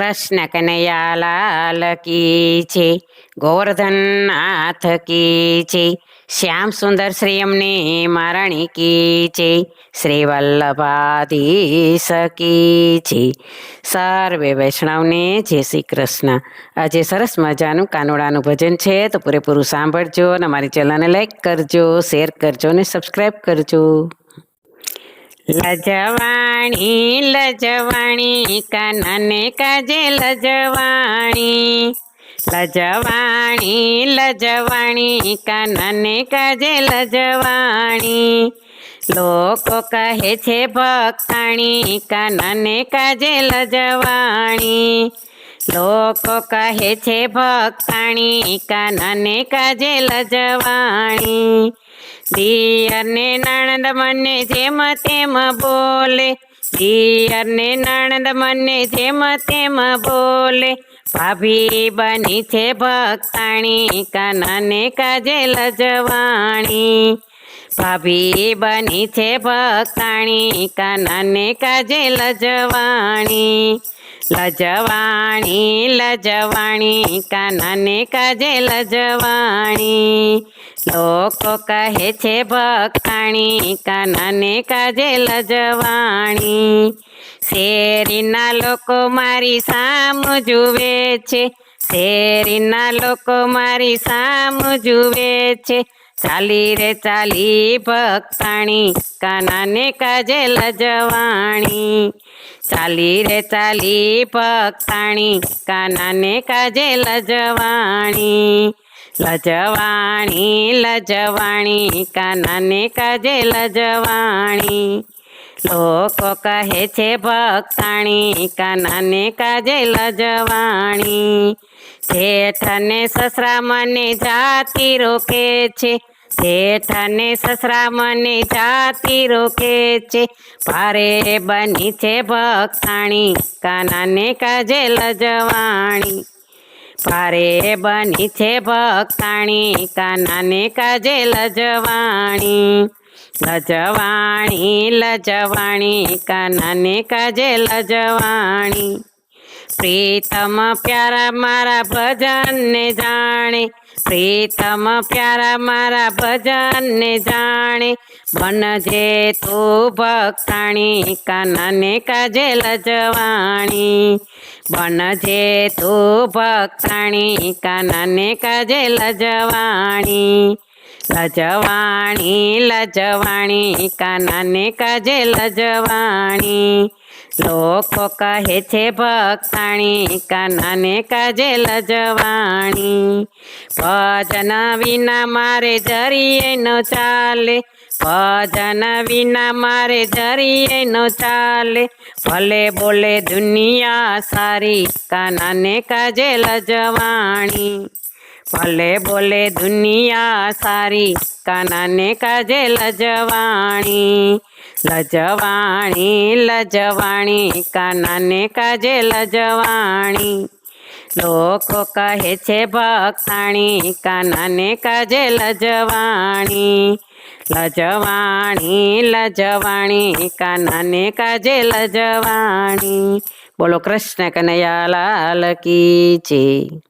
કૃષ્ણ કનૈયાલાલ કી છે ગોવર્ધન નાથ કી છે શ્યામ સુંદર શ્રી અમને મારણી કી છે શ્રી વલ્લભાધીશ કી છે. સર્વે વૈષ્ણવને જય શ્રી કૃષ્ણ. આજે સરસ મજાનું કાનોડાનું ભજન છે, તો પૂરેપૂરું સાંભળજો અને અમારી ચેનલને લાઈક કરજો, શેર કરજો અને સબસ્ક્રાઈબ કરજો. લજવાણી લજવાણી, કનને કજે લજવાણી. લજવાણી લજવાણી, કનને કજે લજવાણી. લોકો કહે છે ભક્તાણી, કનને કજે લજવાણી. લોકો કહે છે ભક્તાણી, કનને કજે લજવાણી. દિયરને નણંદ મને જેમ તેમ બોલે. દિયરને નણંદ મને જેમ તેમ બોલે. ભાભી બની છે ભક્તાણી, કાનાને કાજે લજવાણી. ભાભી બની છે ભક્તાણી, કાનાને કાજે લજવાણી. લજવાણી લજવાણી, કાનાને કાજે લજવાણી. લોકો કહે છે ભક્તાણી કાનાને કાજે લજવાણી. શેરીના લોકો મારી સામ જુએ છે, શેરીના લોકો મારી સામ જુએ છે. ચાલી રે ચાલી ભક્તાણી કાનાને કાજે લજવાણી. ચાલી રે ચાલી પક્ષાણી કાનાને કાજે લજવાણી. લજવાણી લજવાણી, કાનાને કાજે લજવાણી. લોકો કહે છે ભક્તાણી, કાનાને કાજે લજવાણી. જેઠને સસરા મને જાતિ રોકે છે જેઠને સસરા મને જાતિ રોકે છે. ભારે બની છે ભક્તાણી, કાનાને કાજે લજવાણી. ભારે બની છે ભક્તાણી, કાનાને કાજે લજવાણી. લજવાણી લજવાણી, કાનાને કાજે લજવાણી. પ્રીતમ પ્યારા મારા ભજનને જાણે પ્રીતમ પ્યારા મારા ભજનને જાણે બનજે તું ભક્તાણી, કાનાને કાજે લજવાણી. બનજે તું ભક્તાણી, કાનાને કાજે લજવાણી. લજવાણી લજવાણી, કાનાને કાજે લજવાણી. લોકો કહે છે ભક્તાણી, કાનાને કાજે લજવાણી. ભજન વિના મારે જરીએ ન ચાલે, ભજન વિના મારે જરીએ ન ચાલે. ભલે બોલે દુનિયા સારી, કાનાને કાજે લજવાણી. ભલે બોલે દુનિયા સારી, કાનાને કાજે લજવાણી. લજવાણી લજવાણી, કાનાને કાજે લજવાણી. લોકો કહે છે ભક્તાણી, કાનાને કાજે લજવાણી. લજવાણી લજવાણી, કાનાને કાજે લજવાણી. બોલો કૃષ્ણ કનૈયા લાલ કી જય.